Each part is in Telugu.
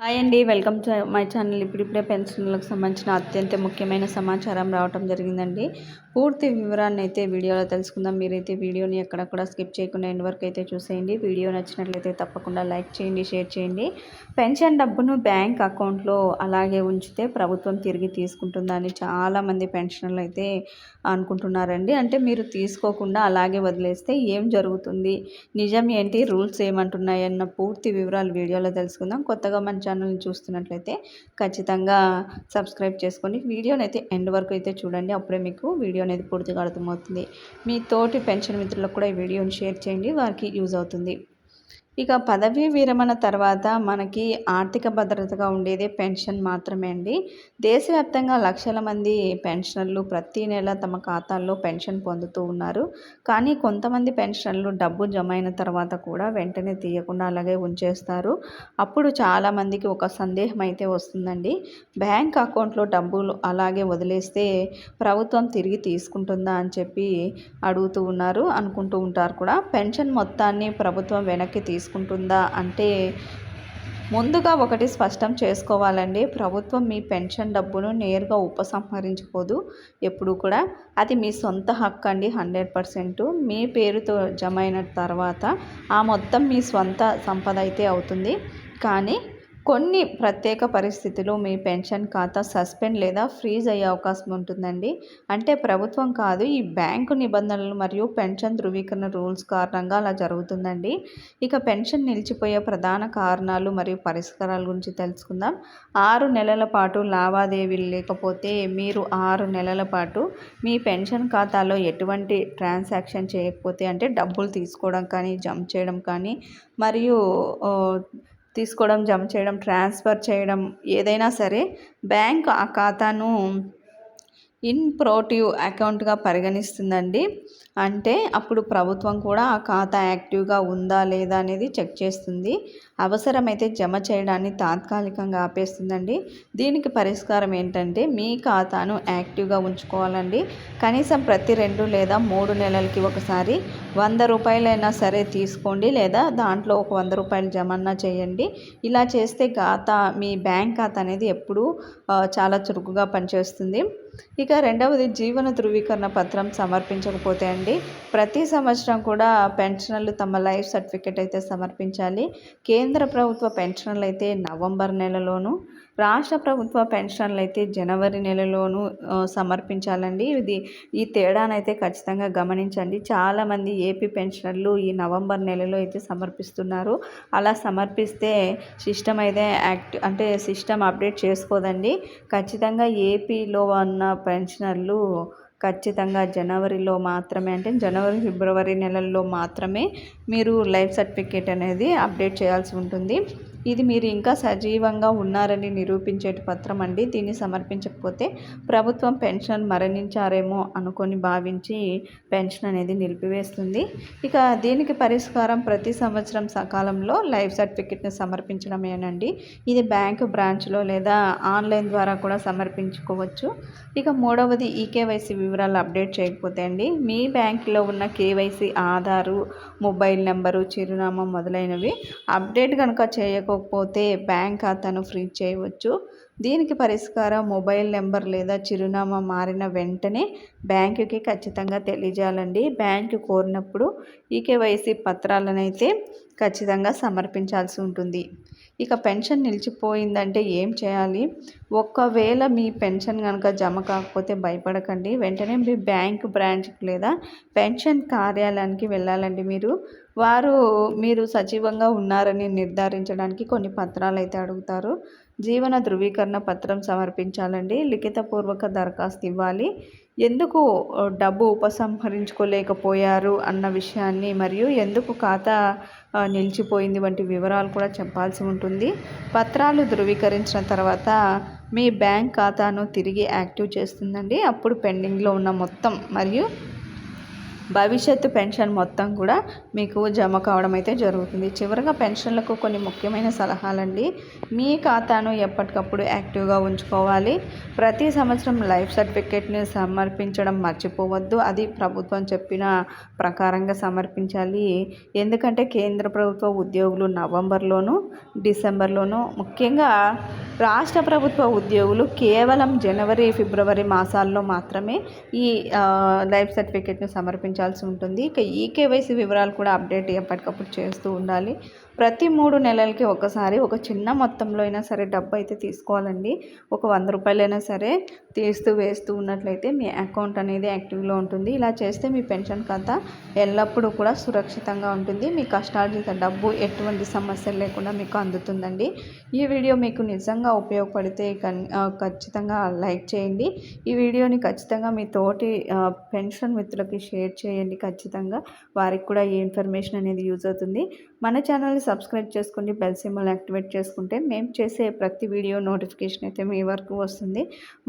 హాయ్ అండి వెల్కమ్ టు మై ఛానల్. ఇప్పుడిప్పుడే పెన్షన్లకు సంబంధించిన అత్యంత ముఖ్యమైన సమాచారం రావటం జరిగిందండి. పూర్తి వివరాన్ని అయితే వీడియోలో తెలుసుకుందాం. మీరైతే వీడియోని ఎక్కడక్కడ స్కిప్ చేయకుండా ఎండ్ వరకు అయితే చూసేయండి. వీడియో నచ్చినట్లయితే తప్పకుండా లైక్ చేయండి షేర్ చేయండి. పెన్షన్ డబ్బును బ్యాంక్ అకౌంట్లో అలాగే ఉంచితే ప్రభుత్వం తిరిగి తీసుకుంటుందని చాలామంది పెన్షన్లు అయితే అనుకుంటున్నారండి. అంటే మీరు తీసుకోకుండా అలాగే వదిలేస్తే ఏం జరుగుతుంది? నిజం ఏంటి? రూల్స్ ఏమంటున్నాయి? అన్న పూర్తి వివరాలు వీడియోలో తెలుసుకుందాం. కొత్తగా మన ఛానల్ని చూస్తున్నట్లయితే ఖచ్చితంగా సబ్స్క్రైబ్ చేసుకోండి. వీడియోని అయితే ఎండ్ వరకు అయితే చూడండి. అప్పుడే మీకు వీడియో అనేది పూర్తిగా అర్థమవుతుంది. మీ తోటి పెన్షన్ మిత్రులకు కూడా ఈ వీడియోని షేర్ చేయండి. వారికి యూజ్ అవుతుంది. ఇక పదవీ విరమణ తర్వాత మనకి ఆర్థిక భద్రతగా ఉండేదే పెన్షన్ మాత్రమే అండి. దేశవ్యాప్తంగా లక్షల మంది పెన్షనర్లు ప్రతి నెల తమ ఖాతాల్లో పెన్షన్ పొందుతూ ఉన్నారు. కానీ కొంతమంది పెన్షన్లు డబ్బు జమ అయిన తర్వాత కూడా వెంటనే తీయకుండా అలాగే ఉంచేస్తారు. అప్పుడు చాలామందికి ఒక సందేహం అయితే వస్తుందండి. బ్యాంక్ అకౌంట్లో డబ్బులు అలాగే వదిలేస్తే ప్రభుత్వం తిరిగి తీసుకుంటుందా అని చెప్పి అడుగుతూ ఉన్నారు అనుకుంటూ ఉంటారు కూడా. పెన్షన్ మొత్తాన్ని ప్రభుత్వం వెనక్కి తీసుకు తీసుకుంటుందా అంటే ముందుగా ఒకటి స్పష్టం చేసుకోవాలండి. ప్రభుత్వం మీ పెన్షన్ డబ్బును నేరుగా ఉపసంహరించుకోదు. ఎప్పుడు కూడా అది మీ సొంత హక్కు అండి హండ్రెడ్ పర్సెంట్. మీ పేరుతో జమ అయిన తర్వాత ఆ మొత్తం మీ సొంత సంపద అయితే అవుతుంది. కానీ కొన్ని ప్రత్యేక పరిస్థితులు మీ పెన్షన్ ఖాతా సస్పెండ్ లేదా ఫ్రీజ్ అయ్యే అవకాశం ఉంటుందండి. అంటే ప్రభుత్వం కాదు ఈ బ్యాంకు నిబంధనలు మరియు పెన్షన్ ధృవీకరణ రూల్స్ కారణంగా అలా జరుగుతుందండి. ఇక పెన్షన్ నిలిచిపోయే ప్రధాన కారణాలు మరియు పరిష్కారాల గురించి తెలుసుకుందాం. ఆరు నెలల పాటు లావాదేవీలు లేకపోతే మీరు ఆరు నెలల పాటు మీ పెన్షన్ ఖాతాలో ఎటువంటి ట్రాన్సాక్షన్ చేయకపోతే అంటే డబ్బులు తీసుకోవడం కానీ జంప్ చేయడం కానీ మరియు తీసుకోవడం జమ చేయడం ట్రాన్స్ఫర్ చేయడం ఏదైనా సరే బ్యాంక్ ఆ ఖాతాను ఇన్ ప్రోటివ్ అకౌంట్గా పరిగణిస్తుందండి. అంటే అప్పుడు ప్రభుత్వం కూడా ఆ ఖాతా యాక్టివ్గా ఉందా లేదా అనేది చెక్ చేస్తుంది. అవసరమైతే జమ చేయడాన్ని తాత్కాలికంగా ఆపేస్తుందండి. దీనికి పరిష్కారం ఏంటంటే మీ ఖాతాను యాక్టివ్గా ఉంచుకోవాలండి. కనీసం ప్రతి రెండు లేదా మూడు నెలలకి ఒకసారి వంద రూపాయలైనా సరే తీసుకోండి లేదా దాంట్లో ఒక వంద రూపాయలు జమన్నా చేయండి. ఇలా చేస్తే ఖాతా మీ బ్యాంక్ ఖాతా అనేది ఎప్పుడూ చాలా చురుకుగా పనిచేస్తుంది. ఇక రెండవది జీవన ధృవీకరణ పత్రం సమర్పించకపోతే అండి ప్రతి సంవత్సరం కూడా పెన్షనర్లు తమ లైఫ్ సర్టిఫికేట్ అయితే సమర్పించాలి. కేంద్ర ప్రభుత్వ పెన్షనర్లు అయితే నవంబర్ నెలలోను రాష్ట్ర ప్రభుత్వ పెన్షన్లు అయితే జనవరి నెలలోనూ సమర్పించాలండి. ఇది ఈ తేడానైతే ఖచ్చితంగా గమనించండి. చాలామంది ఏపీ పెన్షనర్లు ఈ నవంబర్ నెలలో అయితే సమర్పిస్తున్నారు. అలా సమర్పిస్తే సిస్టమ్ అయితే యాక్ట్ అంటే సిస్టమ్ అప్డేట్ చేసుకోదండి. ఖచ్చితంగా ఏపీలో ఉన్న పెన్షనర్లు ఖచ్చితంగా జనవరిలో మాత్రమే అంటే జనవరి ఫిబ్రవరి నెలల్లో మాత్రమే మీరు లైఫ్ సర్టిఫికేట్ అనేది అప్డేట్ చేయాల్సి ఉంటుంది. ఇది మీరు ఇంకా సజీవంగా ఉన్నారని నిరూపించే పత్రం అండి. దీన్ని సమర్పించకపోతే ప్రభుత్వం పెన్షన్ మరణించారేమో అనుకొని భావించి పెన్షన్ అనేది నిలిపివేస్తుంది. ఇక దీనికి పరిష్కారం ప్రతి సంవత్సరం సకాలంలో లైఫ్ సర్టిఫికెట్ని సమర్పించడమేనండి. ఇది బ్యాంకు బ్రాంచ్లో లేదా ఆన్లైన్ ద్వారా కూడా సమర్పించుకోవచ్చు. ఇక మూడవది ఈకేవైసీ వివరాలు అప్డేట్ చేయకపోతే అండి మీ బ్యాంకులో ఉన్న కేవైసీ ఆధారు మొబైల్ నెంబరు చిరునామా మొదలైనవి అప్డేట్ కనుక చేయకపోతే బ్యాంక్ ఖాతాను ఫ్రీ చేయవచ్చు. దీనికి పరిష్కారం మొబైల్ నెంబర్ లేదా చిరునామా మారిన వెంటనే బ్యాంకుకి ఖచ్చితంగా తెలియజేయాలండి. బ్యాంకు కోరినప్పుడు ఈకేవైసీ పత్రాలను అయితే ఖచ్చితంగా సమర్పించాల్సి ఉంటుంది. ఇక పెన్షన్ నిలిచిపోయిందంటే ఏం చేయాలి? ఒకవేళ మీ పెన్షన్ కనుక జమ కాకపోతే భయపడకండి. వెంటనే మీ బ్యాంక్ బ్రాంచ్కి లేదా పెన్షన్ కార్యాలయానికి వెళ్ళాలండి మీరు. వారు మీరు సజీవంగా ఉన్నారని నిర్ధారించడానికి కొన్ని పత్రాలు అయితే అడుగుతారు. జీవన ధృవీకరణ పత్రం సమర్పించాలండి. లిఖితపూర్వక దరఖాస్తు ఇవ్వాలి. ఎందుకు డబ్బు ఉపసంహరించుకోలేకపోయారు అన్న విషయాన్ని మరియు ఎందుకు ఖాతా నిలిచిపోయింది వంటి వివరాలు కూడా చెప్పాల్సి ఉంటుంది. పత్రాలు ధృవీకరించిన తర్వాత మీ బ్యాంక్ ఖాతాను తిరిగి యాక్టివ్ చేస్తుందండి. అప్పుడు పెండింగ్లో ఉన్న మొత్తం మరియు భవిష్యత్తు పెన్షన్ మొత్తం కూడా మీకు జమ కావడం అయితే జరుగుతుంది. చివరిగా పెన్షన్లకు కొన్ని ముఖ్యమైన సలహాలండి. మీ ఖాతాను ఎప్పటికప్పుడు యాక్టివ్గా ఉంచుకోవాలి. ప్రతి సంవత్సరం లైఫ్ సర్టిఫికేట్ని సమర్పించడం మర్చిపోవద్దు. అది ప్రభుత్వం చెప్పిన ప్రకారంగా సమర్పించాలి. ఎందుకంటే కేంద్ర ప్రభుత్వ ఉద్యోగులు నవంబర్లోను డిసెంబర్లోను ముఖ్యంగా రాష్ట్ర ప్రభుత్వ ఉద్యోగులు కేవలం జనవరి ఫిబ్రవరి మాసాల్లో మాత్రమే ఈ లైఫ్ సర్టిఫికేట్ను ఉంచాల్సి ఉంటుంది. ఇక ఈ కేవైసీ వివరాలు కూడా అప్డేట్ ఎప్పటికప్పుడు చేస్తూ ఉండాలి. ప్రతి మూడు నెలలకి ఒకసారి ఒక చిన్న మొత్తంలో అయినా సరే డబ్బు అయితే తీసుకోవాలండి. ఒక వంద రూపాయలైనా సరే తీస్తూ వేస్తూ ఉన్నట్లయితే మీ అకౌంట్ అనేది యాక్టివ్లో ఉంటుంది. ఇలా చేస్తే మీ పెన్షన్ ఖాతా ఎల్లప్పుడూ కూడా సురక్షితంగా ఉంటుంది. మీ కష్టార్జిత డబ్బు ఎటువంటి సమస్యలు లేకుండా మీకు అందుతుందండి. ఈ వీడియో మీకు నిజంగా ఉపయోగపడితే కన్- ఖచ్చితంగా లైక్ చేయండి. ఈ వీడియోని ఖచ్చితంగా మీ తోటి పెన్షన్ మిత్రులకి షేర్ చేయండి. ఖచ్చితంగా వారికి కూడా ఈ ఇన్ఫర్మేషన్ అనేది యూజ్ అవుతుంది. మన ఛానల్ని సబ్స్క్రైబ్ చేసుకుని బెల్ సింబల్ యాక్టివేట్ చేసుకుంటే మేము చేసే ప్రతి వీడియో నోటిఫికేషన్ అయితే మీ వరకు వస్తుంది.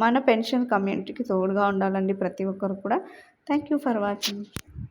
మన పెన్షన్ కమ్యూనిటీకి తోడుగా ఉండాలండి ప్రతి ఒక్కరు కూడా. Thank you for watching.